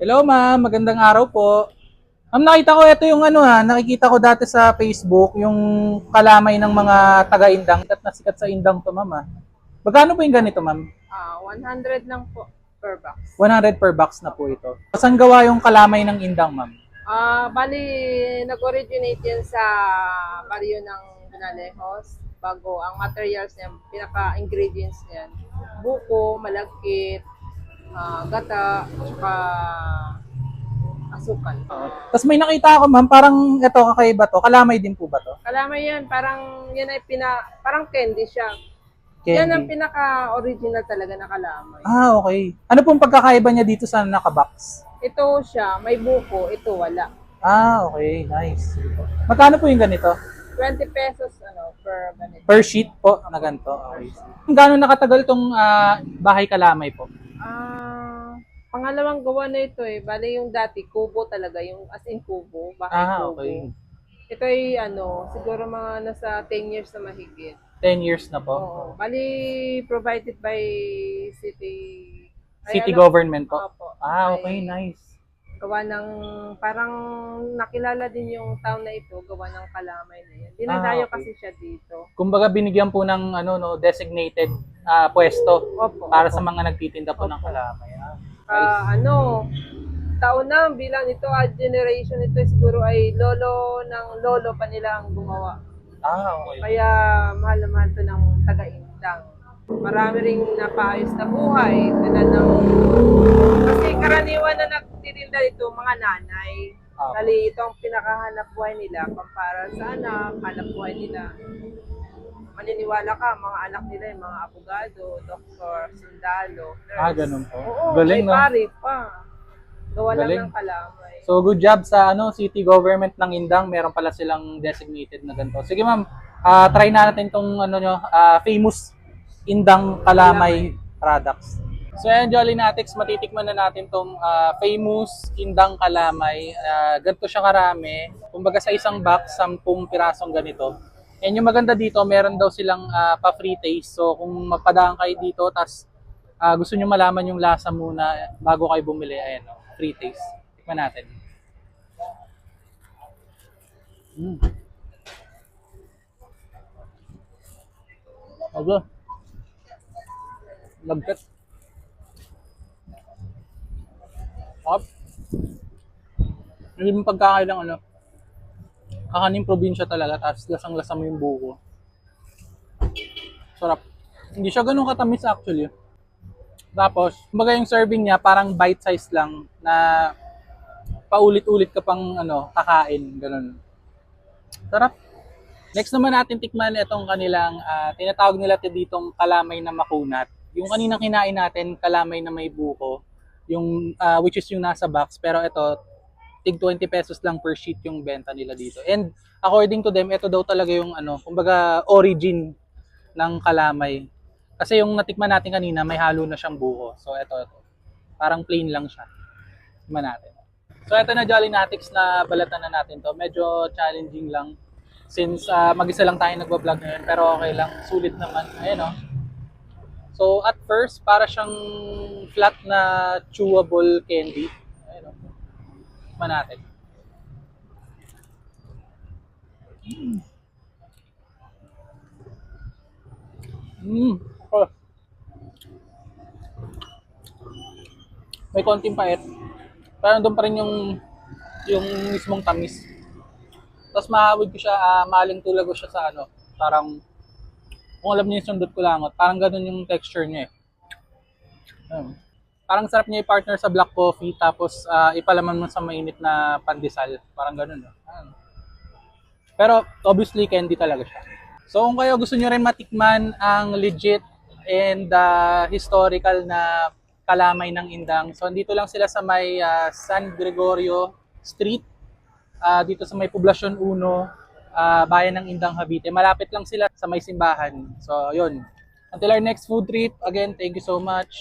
Hello ma'am, magandang araw po. Ma'am, nakita ko ito yung ano ha, nakikita ko dati sa Facebook, yung kalamay ng mga taga-Indang. Sikat na sikat sa Indang to ma'am ha. Magkano po yung ganito ma'am? Ah, 100 lang po per box. 100 per box na po ito. Saan gawa yung kalamay ng Indang ma'am? Ah, bali nag-originate yan sa baryo ng Binalejos. Bago ang materials niya, pinaka-ingredients niyan. Buko, malagkit, ah, gata, tsaka asukal. Tapos may nakita ako ma'am, parang ito kakaiba to. Kalamay din po ba to? Kalamay yan, parang yan ay pina, parang candy siya. Yan ang Candy. pinaka-original talaga na kalamay. Ah, okay. Ano pong pagkakaiba niya dito sa nakabox? Ito siya, may buko, ito wala. Ah, okay. Nice. Magkano po yung ganito? 20 pesos ano per ganito. Per sheet po na ganito. Okay. Gaano nakatagal tong ah, bahay kalamay po? Ah, pangalawang gawa na ito eh. Bale yung dati, kubo talaga. Yung as in kubo. Bahay Ah, kubo. okay. Ito ay ano, siguro mga nasa 10 years na mahigit. 10 years na po. Oo. Bali, provided by city. ay, City ano, government po. Opo. Ah, Ay, okay. Nice. Gawa ng, parang nakilala din yung town na ito, gawa ng kalamay na yan. Dinadayo Ah, okay. kasi siya dito. Kumbaga binigyan po ng ano no designated ah, pwesto Opo. para opo. sa mga nagtitinda po ng kalamay. Ah. Ah, ano, taon na bilang ito, ah, generation ito siguro ay lolo ng lolo pa nila ang gumawa. Ah, okay. Kaya mahal na mahal to ng taga-indang. Marami ring napaayos na buhay. Tulad ng... Kasi karaniwan na nagtitinda dito, mga nanay. Ah. Ito ang pinakahanap buhay nila. Pampara sa anak, hanap buhay nila. Maniniwala ka, mga anak nila yung mga abogado, doktor, sundalo, nurse. Ah, ganun po. Oo, Galing, may no? pari pa. Gawa lang Galing. ng kalamay. So good job sa ano city government ng Indang. Meron pala silang designated na ganito. Sige ma'am, ah, try na natin tong ano nyo, ah, famous Indang Kalamay products. So ayan, Jolly Natics, matitikman na natin tong ah, famous Indang Kalamay. Ah, ganito siya karami. Kumbaga sa isang box, 10 pirasong ganito. And yung maganda dito, meron daw silang ah, pa-free taste. So kung mapadaan kayo dito, tas ah, gusto nyo malaman yung lasa muna bago kayo bumili, ayan, oh, free taste. Tikman natin. Mm. Aga. Lagkat. Up. Hindi mo pagkakailang ano. Kakaning probinsya talaga, tapos lasang-lasa mo yung buko. Sarap. Hindi siya ganun katamis actually. Tapos, kumbaga yung serving niya parang bite size lang na paulit-ulit ka pang ano, kakain, ganun. Sarap. Next naman natin tikman itong kanilang ah, tinatawag nila ito ditong kalamay na makunat. Yung kaninang kinain natin, kalamay na may buko, yung ah, which is yung nasa box, pero ito tig 20 pesos lang per sheet yung benta nila dito. And according to them, ito daw talaga yung ano, kumbaga origin ng kalamay. Kasi yung natikman natin kanina, may halo na siyang buko. So ito, ito. Parang plain lang siya. Tikman natin. So ito na Jolly Natics na balatan na natin to. Medyo challenging lang since ah, mag-isa lang tayo nagbablog ngayon pero okay lang, sulit naman. Ayan oh. So at first, para siyang flat na chewable candy. Tikman natin. Mm. Oh. May konting pait. Pero nandun pa rin yung yung mismong tamis. Tapos mahawig ko siya, uh, maling tulad ko siya sa ano, parang kung alam niyo yung sundot ko langot, parang ganun yung texture niya eh. Ayun. Parang sarap niya i-partner sa black coffee tapos ah, ipalaman mo sa mainit na pandesal. Parang ganun. No? Ayun. Pero obviously candy talaga siya. So kung kayo gusto niyo rin matikman ang legit and ah, historical na kalamay ng Indang. So andito lang sila sa may ah, San Gregorio Street ah, dito sa may Poblacion 1, ah, bayan ng Indang Cavite. Malapit lang sila sa may simbahan. So yun. Until our next food trip, again, thank you so much.